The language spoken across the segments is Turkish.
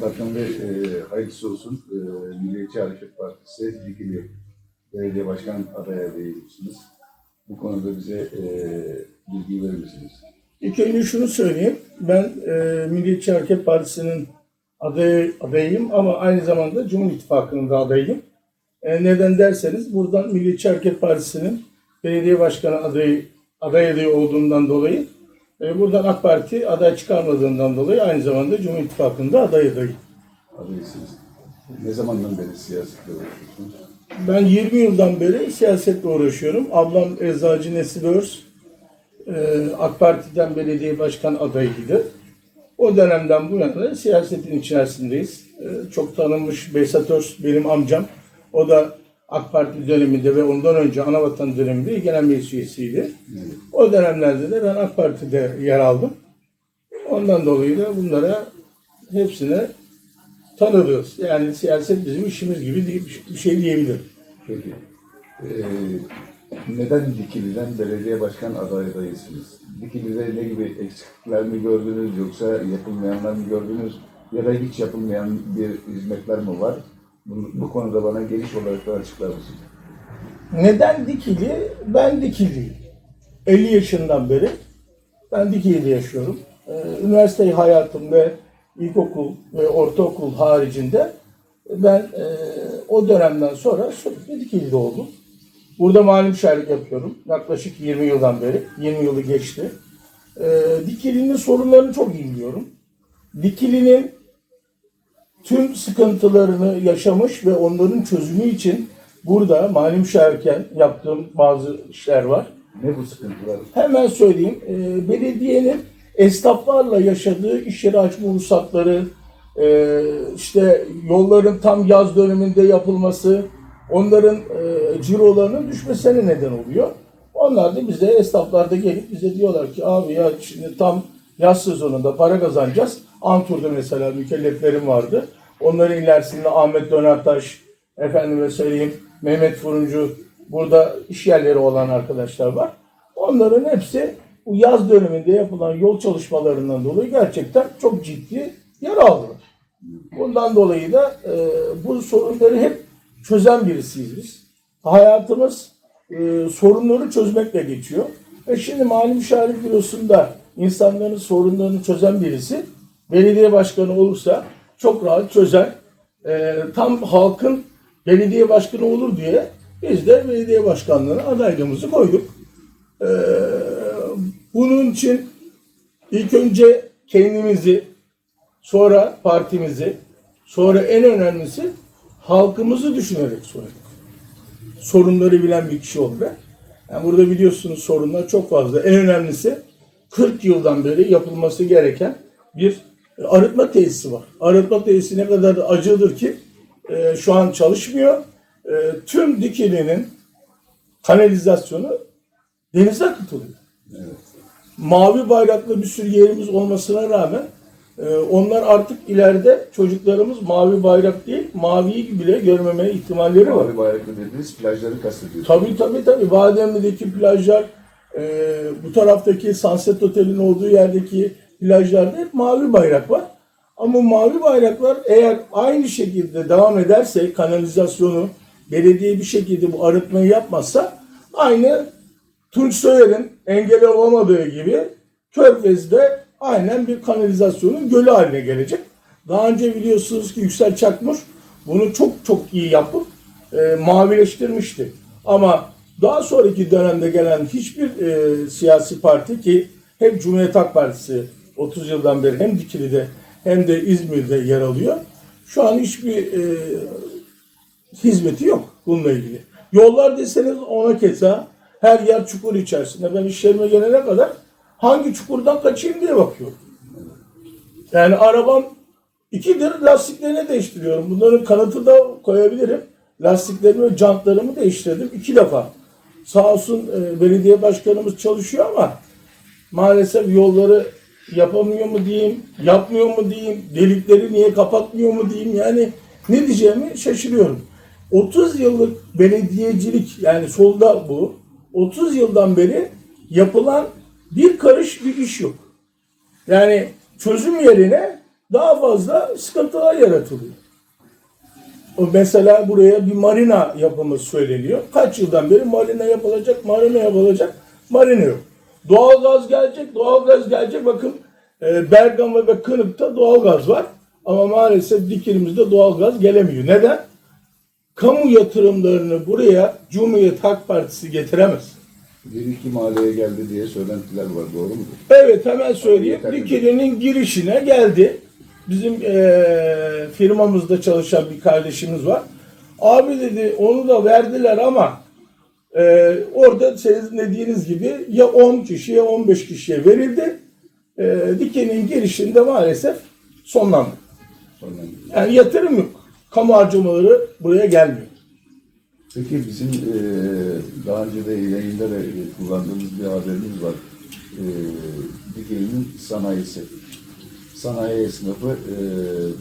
Bakan Bey, e, hayırlısı olsun. E, Milliyetçi Hareket Partisi Dikili Belediye Başkan aday adayısınız. Bu konuda bize e, bilgi verir misiniz? İlk önce şunu söyleyeyim. Ben e, Milliyetçi Hareket Partisi'nin aday, adayıyım ama aynı zamanda Cumhur İttifakı'nın da adayıyım. E, neden derseniz buradan Milliyetçi Hareket Partisi'nin belediye başkanı adayı, aday adayı olduğundan dolayı e, buradan AK Parti aday çıkarmadığından dolayı aynı zamanda Cumhur İttifakı'nda aday adayı. Adaysınız. Ne zamandan beri siyasetle uğraşıyorsunuz? Ben 20 yıldan beri siyasetle uğraşıyorum. Ablam Eczacı Nesil Öz, e, AK Parti'den belediye başkan adayıydı. O dönemden bu yana siyasetin içerisindeyiz. E, çok tanınmış Behzat Öz benim amcam. O da AK Parti döneminde ve ondan önce Anavatan döneminde genel meclis üyesiydi. O dönemlerde de ben AK Parti'de yer aldım. Ondan dolayı da bunlara hepsine tanırız. Yani siyaset bizim işimiz gibi bir şey diyebilirim. Peki. E, neden Dikili'den belediye başkan aday adayısınız? Dikili'de ne gibi eksiklikler mi gördünüz yoksa yapılmayanlar mı gördünüz ya da hiç yapılmayan bir hizmetler mi var? Bu, bu konuda bana geniş olarak da açıklar mısınız? Neden Dikili? Ben Dikiliyim. 50 yaşından beri ben Dikili'de yaşıyorum. Ee, Üniversite hayatım ve ilkokul ve ortaokul haricinde ben e, o dönemden sonra sürekli Dikili'de oldum. Burada mali müşavirlik yapıyorum. Yaklaşık 20 yıldan beri. 20 yılı geçti. Ee, Dikili'nin sorunlarını çok iyi biliyorum. Dikili'nin tüm sıkıntılarını yaşamış ve onların çözümü için burada mali müşavirken yaptığım bazı işler var. Ne bu sıkıntılar? Hemen söyleyeyim. e, belediyenin esnaflarla yaşadığı iş yeri açma ruhsatları, e, işte yolların tam yaz döneminde yapılması, onların e, cirolarının düşmesine neden oluyor. Onlar da bize esnaflarda gelip bize diyorlar ki abi ya şimdi tam yaz sezonunda para kazanacağız. Antur'da mesela mükelleflerim vardı. Onların ilerisinde Ahmet Dönertaş, efendime söyleyeyim Mehmet Furuncu, burada iş yerleri olan arkadaşlar var. Onların hepsi bu yaz döneminde yapılan yol çalışmalarından dolayı gerçekten çok ciddi yer aldılar. Bundan dolayı da e, bu sorunları hep çözen birisiyiz biz. Hayatımız e, sorunları çözmekle geçiyor. Ve şimdi mali müşavirlik bürosunda insanların sorunlarını çözen birisi belediye başkanı olursa çok rahat çözer. E, tam halkın belediye başkanı olur diye biz de belediye başkanlığına adaylığımızı koyduk. E, bunun için ilk önce kendimizi, sonra partimizi, sonra en önemlisi halkımızı düşünerek söyledik. Sorunları bilen bir kişi olarak. Yani burada biliyorsunuz sorunlar çok fazla. En önemlisi 40 yıldan beri yapılması gereken bir arıtma tesisi var. Arıtma tesisi ne kadar acıdır ki e, şu an çalışmıyor. E, tüm Dikili'nin kanalizasyonu denize akıtılıyor mavi bayraklı bir sürü yerimiz olmasına rağmen e, onlar artık ileride çocuklarımız mavi bayrak değil, maviyi bile görmeme ihtimalleri var. Mavi bayraklı dediğiniz plajları kastediyorsunuz. Tabii tabii tabii. Bademli'deki plajlar, e, bu taraftaki Sunset Otel'in olduğu yerdeki plajlarda hep mavi bayrak var. Ama mavi bayraklar eğer aynı şekilde devam ederse kanalizasyonu belediye bir şekilde bu arıtmayı yapmazsa aynı Tunç Soyer'in engel olamadığı gibi Körfez'de aynen bir kanalizasyonun gölü haline gelecek. Daha önce biliyorsunuz ki Yüksel Çakmur bunu çok çok iyi yapıp e, mavileştirmişti. Ama daha sonraki dönemde gelen hiçbir e, siyasi parti ki hep Cumhuriyet Halk Partisi 30 yıldan beri hem Dikili'de hem de İzmir'de yer alıyor. Şu an hiçbir e, hizmeti yok bununla ilgili. Yollar deseniz ona keza her yer çukur içerisinde. Ben işlerime gelene kadar hangi çukurdan kaçayım diye bakıyorum. Yani arabam ikidir lastiklerini değiştiriyorum. Bunların kanıtı da koyabilirim. Lastiklerimi ve jantlarımı değiştirdim iki defa. Sağ olsun e, belediye başkanımız çalışıyor ama maalesef yolları yapamıyor mu diyeyim, yapmıyor mu diyeyim, delikleri niye kapatmıyor mu diyeyim yani ne diyeceğimi şaşırıyorum. 30 yıllık belediyecilik yani solda bu 30 yıldan beri yapılan bir karış bir iş yok. Yani çözüm yerine daha fazla sıkıntılar yaratılıyor. Mesela buraya bir marina yapımı söyleniyor. Kaç yıldan beri marina yapılacak, marina yapılacak, marina yok. Doğalgaz gelecek, doğalgaz gelecek. Bakın e, Bergama ve Kınık'ta doğalgaz var. Ama maalesef Dikili'mizde doğalgaz gelemiyor. Neden? Kamu yatırımlarını buraya Cumhuriyet Halk Partisi getiremez. Bir iki mahalleye geldi diye söylentiler var. Doğru mudur? Evet hemen söyleyeyim. Dikili'nin girişine geldi. Bizim eee, firmamızda çalışan bir kardeşimiz var. Abi dedi onu da verdiler ama eee, orada sizin dediğiniz gibi ya 10 kişiye 15 kişiye verildi. Eee Dikili'nin girişinde maalesef sonlandı. Sonra. Yani yatırım yok. Kamu harcamaları buraya gelmiyor. Peki bizim e, daha önce de yayında da kullandığımız bir haberimiz var. E, Dikili'nin sanayisi. Sanayi esnafı e,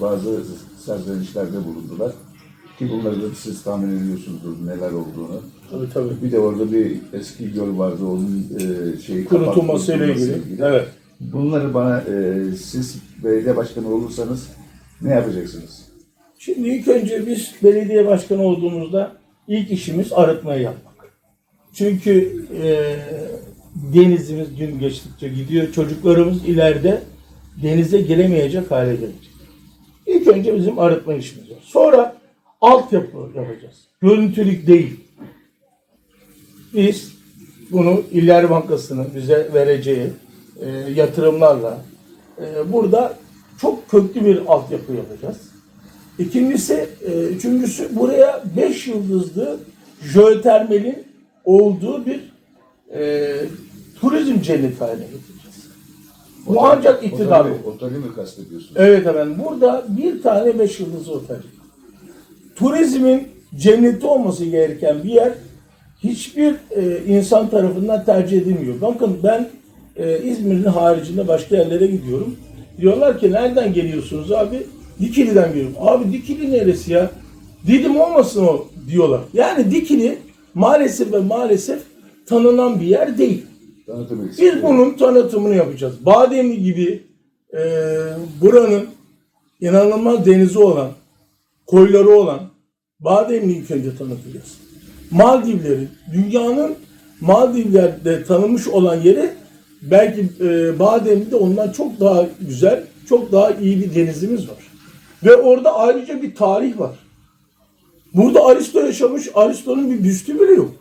bazı serzenişlerde bulundular. Ki bunları da siz tahmin ediyorsunuzdur neler olduğunu. Tabii tabii. Bir de orada bir eski göl vardı onun e, şeyi Kurutulmasıyla kapatılmasıyla ilgili. Evet. Bunları bana e, siz belediye başkanı olursanız ne yapacaksınız? Şimdi ilk önce biz belediye başkanı olduğumuzda ilk işimiz arıtmayı yapmak. Çünkü e, denizimiz gün geçtikçe gidiyor. Çocuklarımız ileride denize giremeyecek hale gelecek. İlk önce bizim arıtma işimiz var. Sonra altyapı yapacağız. Görüntülük değil. Biz bunu İller Bankası'nın bize vereceği e, yatırımlarla e, burada çok köklü bir altyapı yapacağız. İkincisi, e, üçüncüsü buraya 5 yıldızlı jeotermalin olduğu bir e, turizm cenneti haline getireceğiz. Bu ancak iktidar Oteli, oteli mi kastediyorsunuz? Evet efendim. Burada bir tane beş yıldızlı otel. Turizmin cenneti olması gereken bir yer hiçbir e, insan tarafından tercih edilmiyor. Bakın ben e, İzmir'in haricinde başka yerlere gidiyorum. Diyorlar ki nereden geliyorsunuz abi? Dikili'den geliyorum. Abi Dikili neresi ya? Didim olmasın o diyorlar. Yani Dikili maalesef ve maalesef tanınan bir yer değil. Biz bunun tanıtımını yapacağız. Bademli gibi e, buranın inanılmaz denizi olan, koyları olan Bademli'yi ilk önce tanıtacağız. Maldivleri, dünyanın Maldivler'de tanınmış olan yeri belki e, Bademli'de ondan çok daha güzel, çok daha iyi bir denizimiz var. Ve orada ayrıca bir tarih var. Burada Aristo yaşamış, Aristo'nun bir büstü bile yok.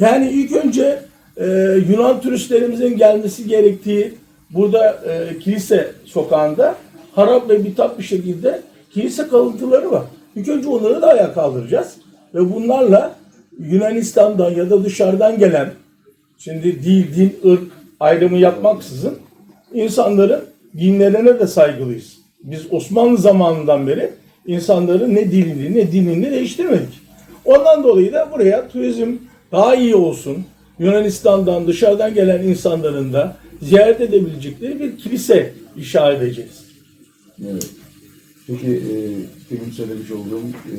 Yani ilk önce e, Yunan turistlerimizin gelmesi gerektiği burada e, kilise sokağında harap ve bitap bir şekilde kilise kalıntıları var. İlk önce onları da ayağa kaldıracağız. Ve bunlarla Yunanistan'dan ya da dışarıdan gelen şimdi dil, din, ırk ayrımı yapmaksızın insanların dinlerine de saygılıyız. Biz Osmanlı zamanından beri insanların ne dilini ne dinini değiştirmedik. Ondan dolayı da buraya turizm daha iyi olsun. Yunanistan'dan dışarıdan gelen insanların da ziyaret edebilecekleri bir kilise inşa edeceğiz. Evet. Peki e, demin söylemiş olduğum e,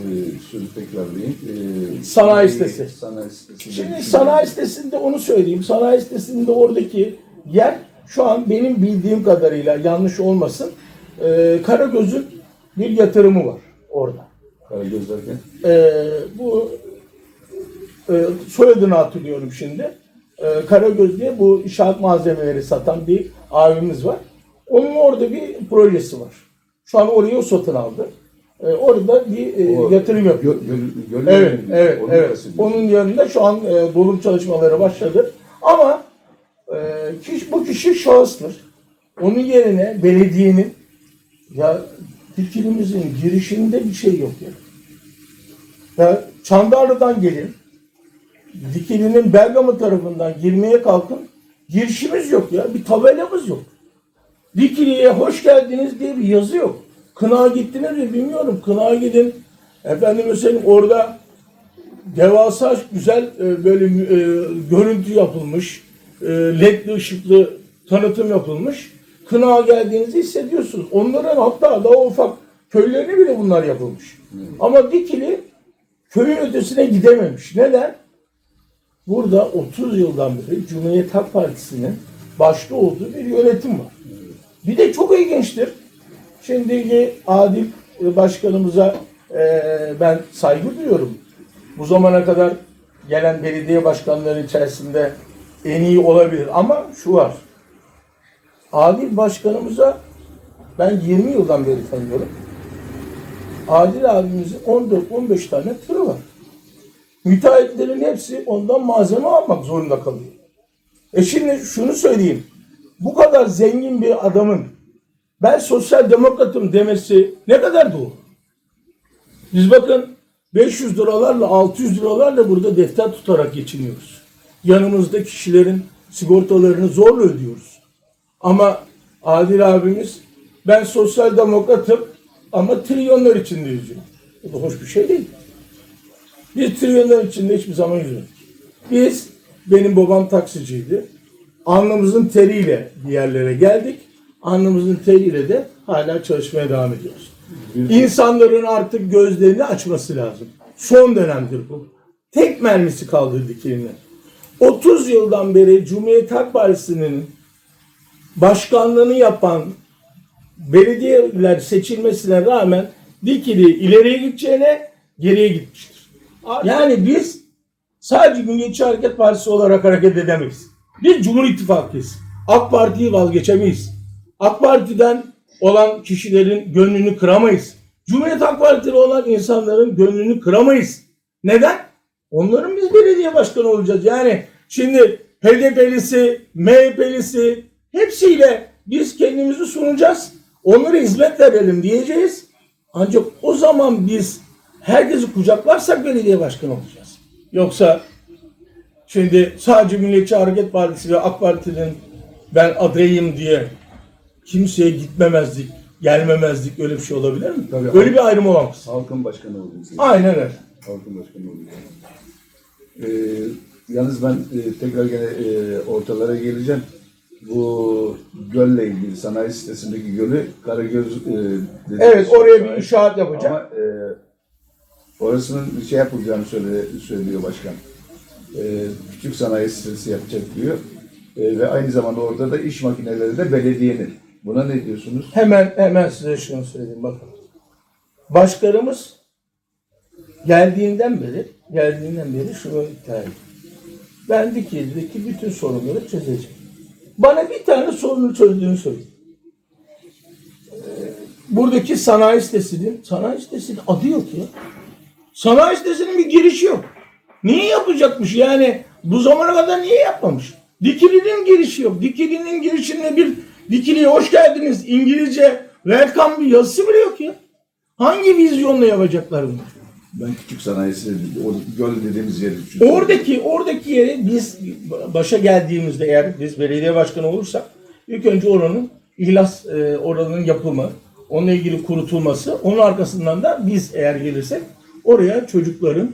sözü tekrarlayayım. E, Sanayi sitesi. Sanayi sitesi. Şimdi sanayi sitesinde onu söyleyeyim. Sanayi sitesinde oradaki yer şu an benim bildiğim kadarıyla yanlış olmasın. E, Karagöz'ün bir yatırımı var orada. Karagöz derken. E, bu e, soyadını hatırlıyorum şimdi. E, Karagöz diye bu inşaat malzemeleri satan bir abimiz var. Onun orada bir projesi var. Şu an orayı o satın aldı. E, orada bir e, O yatırım yapıyor. Gö, göl, göl Evet, evet, Onu evet. Onun yanında şu an e, dolum çalışmaları başladı. Ama e, kişi, bu kişi şahıstır. Onun yerine belediyenin ya Dikili'mizin girişinde bir şey yok ya. Ya Çandarlı'dan gelin. Dikili'nin Bergama tarafından girmeye kalkın. Girişimiz yok ya. Bir tabelamız yok. Dikili'ye hoş geldiniz diye bir yazı yok. Kınağa gittiniz mi bilmiyorum. Kınağa gidin. Efendim mesela orada devasa güzel e, böyle e, görüntü yapılmış. E, ledli ışıklı tanıtım yapılmış. Kınağa geldiğinizi hissediyorsunuz. Onların hatta daha ufak köylerine bile bunlar yapılmış. Ama Dikili köyün ötesine gidememiş. Neden? Burada 30 yıldan beri Cumhuriyet Halk Partisi'nin başta olduğu bir yönetim var. Bir de çok ilginçtir. Şimdiki Adil e, Başkanımıza e, ben saygı duyuyorum. Bu zamana kadar gelen belediye başkanları içerisinde en iyi olabilir. Ama şu var. Adil Başkanımıza ben 20 yıldan beri tanıyorum. Adil abimizin 14-15 tane tırı var. Müteahhitlerin hepsi ondan malzeme almak zorunda kalıyor. E şimdi şunu söyleyeyim. Bu kadar zengin bir adamın ben sosyal demokratım demesi ne kadar doğru? Biz bakın 500 liralarla 600 liralarla burada defter tutarak geçiniyoruz. Yanımızda kişilerin sigortalarını zorla ödüyoruz. Ama Adil abimiz ben sosyal demokratım ama trilyonlar içinde yüzüyorum. Bu da hoş bir şey değil. Biz trilyonlar içinde hiçbir zaman yüzmedik. Biz, benim babam taksiciydi. Alnımızın teriyle bir yerlere geldik. Alnımızın teriyle de hala çalışmaya devam ediyoruz. İnsanların artık gözlerini açması lazım. Son dönemdir bu. Tek mermisi kaldı dikilinden. 30 yıldan beri Cumhuriyet Halk Partisi'nin başkanlığını yapan belediyeler seçilmesine rağmen Dikili ileriye gideceğine geriye gitmiştir. Yani biz sadece Milliyetçi Hareket Partisi olarak hareket edemeyiz. Biz Cumhur İttifakıyız. AK Parti'yi vazgeçemeyiz. AK Parti'den olan kişilerin gönlünü kıramayız. Cumhuriyet Halk Partili olan insanların gönlünü kıramayız. Neden? Onların biz belediye başkanı olacağız. Yani şimdi HDP'lisi, MHP'lisi hepsiyle biz kendimizi sunacağız. Onlara hizmet verelim diyeceğiz. Ancak o zaman biz herkesi kucaklarsak belediye başkanı olacağız. Yoksa şimdi sadece Milliyetçi Hareket Partisi ve AK Parti'nin ben adayım diye kimseye gitmemezlik, gelmemezlik öyle bir şey olabilir mi? Tabii. öyle bir ayrım olamaz. Halkın başkanı oldunuz. Aynen öyle. Halkın başkanı oldunuz. Ee, yalnız ben e, tekrar gene e, ortalara geleceğim. Bu gölle ilgili sanayi sitesindeki gölü Karagöz e, dediğimiz Evet oraya bir inşaat yapacak. Ama e, orasının bir şey yapılacağını söyle, söylüyor başkan. E, küçük sanayi sitesi yapacak diyor. E, ve aynı zamanda orada da iş makineleri de belediyenin. Buna ne diyorsunuz? Hemen hemen size şunu söyleyeyim bakın. Başkanımız geldiğinden beri geldiğinden beri şunu iddia ediyor. Ben Dikili'deki bütün sorunları çözeceğim. Bana bir tane sorunu çözdüğünü söyledi. Ee, Buradaki sanayi sitesinin, sanayi sitesinin adı yok ya. Sanayi sitesinin bir girişi yok. Niye yapacakmış yani? Bu zamana kadar niye yapmamış? Dikili'nin girişi yok. Dikili'nin girişinde bir Dikili'ye hoş geldiniz İngilizce welcome bir yazısı bile yok ya. Hangi vizyonla yapacaklar bunu? Ben küçük sanayi sitesi, o göl dediğimiz yeri düşünüyorum. Oradaki oradaki yeri biz başa geldiğimizde eğer biz belediye başkanı olursak ilk önce oranın ihlas e, oranın yapımı, onunla ilgili kurutulması, onun arkasından da biz eğer gelirsek oraya çocukların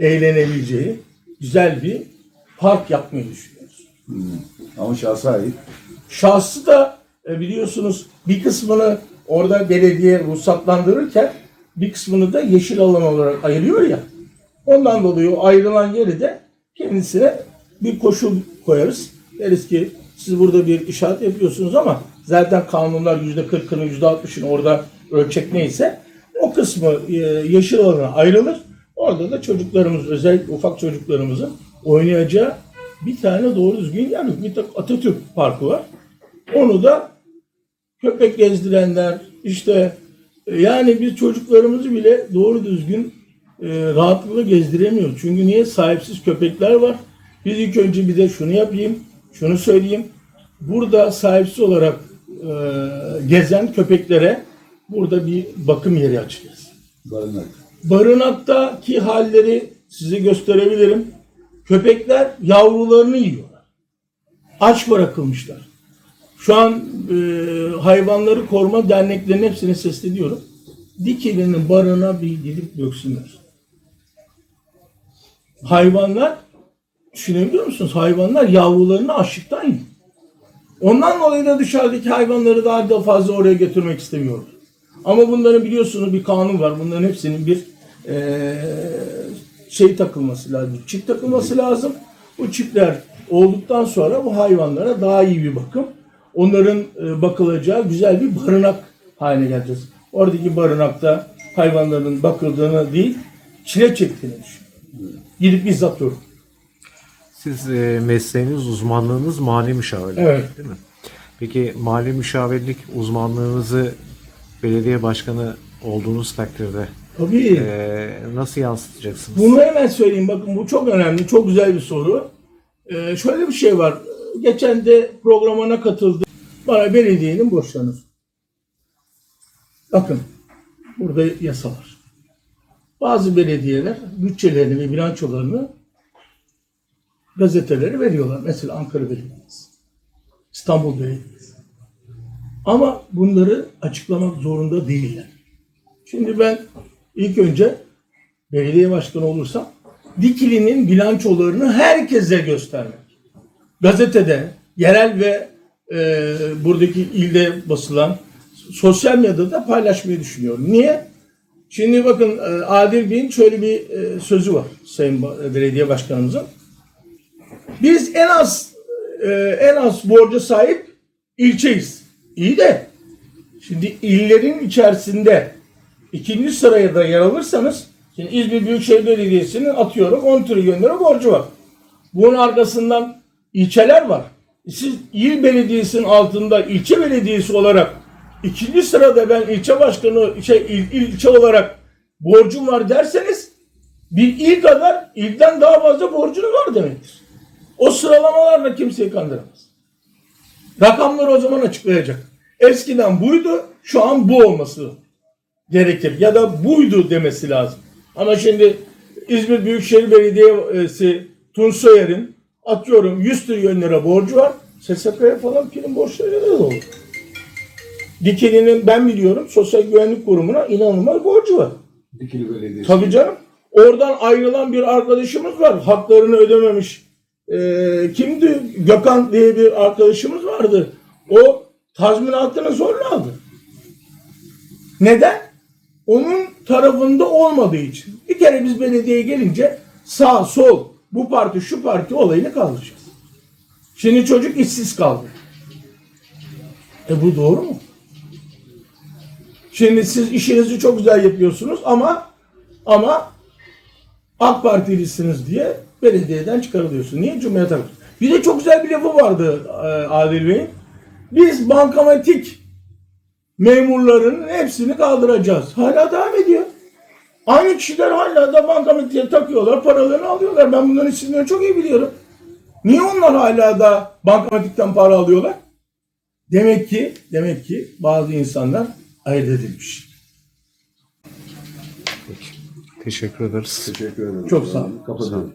eğlenebileceği güzel bir park yapmayı düşünüyoruz. Ama şahsa ait. Şahsı da e, biliyorsunuz bir kısmını orada belediye ruhsatlandırırken bir kısmını da yeşil alan olarak ayırıyor ya. Ondan dolayı o ayrılan yeri de kendisine bir koşul koyarız. Deriz ki siz burada bir inşaat yapıyorsunuz ama zaten kanunlar yüzde kırkını yüzde altmışını orada ölçek neyse o kısmı e, yeşil alana ayrılır. Orada da çocuklarımız özellikle ufak çocuklarımızın oynayacağı bir tane doğru düzgün yer yok. Bir Atatürk Parkı var. Onu da köpek gezdirenler işte e, yani biz çocuklarımızı bile doğru düzgün e, rahatlıkla gezdiremiyoruz. Çünkü niye? Sahipsiz köpekler var. Biz ilk önce bir de şunu yapayım, şunu söyleyeyim. Burada sahipsiz olarak e, gezen köpeklere burada bir bakım yeri açacağız. Barınak. Barınaktaki halleri size gösterebilirim. Köpekler yavrularını yiyorlar. Aç bırakılmışlar. Şu an e, hayvanları koruma derneklerinin hepsine sesleniyorum. Dikili'nin barına bir gidip döksünler. Hayvanlar, düşünebiliyor musunuz? Hayvanlar yavrularını açlıktan yiyor. Ondan dolayı da dışarıdaki hayvanları daha da fazla oraya götürmek istemiyorlar. Ama bunların biliyorsunuz bir kanun var. Bunların hepsinin bir eee, şey takılması lazım. Çip takılması lazım. Bu çipler olduktan sonra bu hayvanlara daha iyi bir bakım. onların e, bakılacağı güzel bir barınak haline geleceğiz. Oradaki barınakta hayvanların bakıldığını değil, çile çektiğini düşün. Gidip bizzat görün. Siz e, mesleğiniz, uzmanlığınız mali müşavirlik Evet. değil mi? Peki mali müşavirlik uzmanlığınızı belediye başkanı olduğunuz takdirde Tabii. e, nasıl yansıtacaksınız? Bunu hemen söyleyeyim. Bakın bu çok önemli, çok güzel bir soru. Ee, şöyle bir şey var. Geçen de programına katıldı. Bana belediyenin borçlarını sor. Bakın, burada yasa var. Bazı belediyeler bütçelerini ve bilançolarını gazetelere veriyorlar. Mesela Ankara Belediyesi, İstanbul Belediyesi. Ama bunları açıklamak zorunda değiller. Şimdi ben ilk önce belediye başkanı olursam Dikili'nin bilançolarını herkese göstermek. Gazetede, yerel ve e, buradaki ilde basılan sosyal medyada da paylaşmayı düşünüyorum. Niye? Şimdi bakın e, Adil Bey'in şöyle bir e, sözü var Sayın Belediye Başkanımızın. Biz en az e, en az borca sahip ilçeyiz. İyi de şimdi illerin içerisinde ikinci sıraya da yer alırsanız şimdi İzmir Büyükşehir Belediyesi'nin atıyorum 10 trilyon lira borcu var. Bunun arkasından ilçeler var. Siz il belediyesinin altında ilçe belediyesi olarak ikinci sırada ben ilçe başkanı şey il, ilçe olarak borcum var derseniz bir il kadar ilden daha fazla borcunuz var demektir. O sıralamalarla kimseyi kandıramaz. Rakamları o zaman açıklayacak. Eskiden buydu, şu an bu olması gerekir. Ya da buydu demesi lazım. Ama şimdi İzmir Büyükşehir Belediyesi Tunç Soyer'in atıyorum 100 trilyon lira borcu var. SSK'ya falan prim borçları da olur. Dikili'nin ben biliyorum Sosyal Güvenlik Kurumu'na inanılmaz borcu var. Dikili Belediyesi. Tabii canım. Oradan ayrılan bir arkadaşımız var. Haklarını ödememiş. Ee, kimdi? Gökhan diye bir arkadaşımız vardı. O tazminatını zorla aldı. Neden? Onun tarafında olmadığı için. Bir kere biz belediyeye gelince sağ sol bu parti şu parti olayını kaldıracağız. Şimdi çocuk işsiz kaldı. E bu doğru mu? Şimdi siz işinizi çok güzel yapıyorsunuz ama ama AK Partilisiniz diye belediyeden çıkarılıyorsun. Niye Cumhuriyet Halk? Bir de çok güzel bir lafı vardı e, Adil Bey'in. Biz bankamatik memurların hepsini kaldıracağız. Hala devam ediyor. Aynı kişiler hala da bankamatiğe takıyorlar, paralarını alıyorlar. Ben bunların isimlerini çok iyi biliyorum. Niye onlar hala da bankamatikten para alıyorlar? Demek ki, demek ki bazı insanlar ayırt edilmiş. Peki. Teşekkür ederiz. Teşekkür ederim. Çok sağ olun. Kapatıyorum.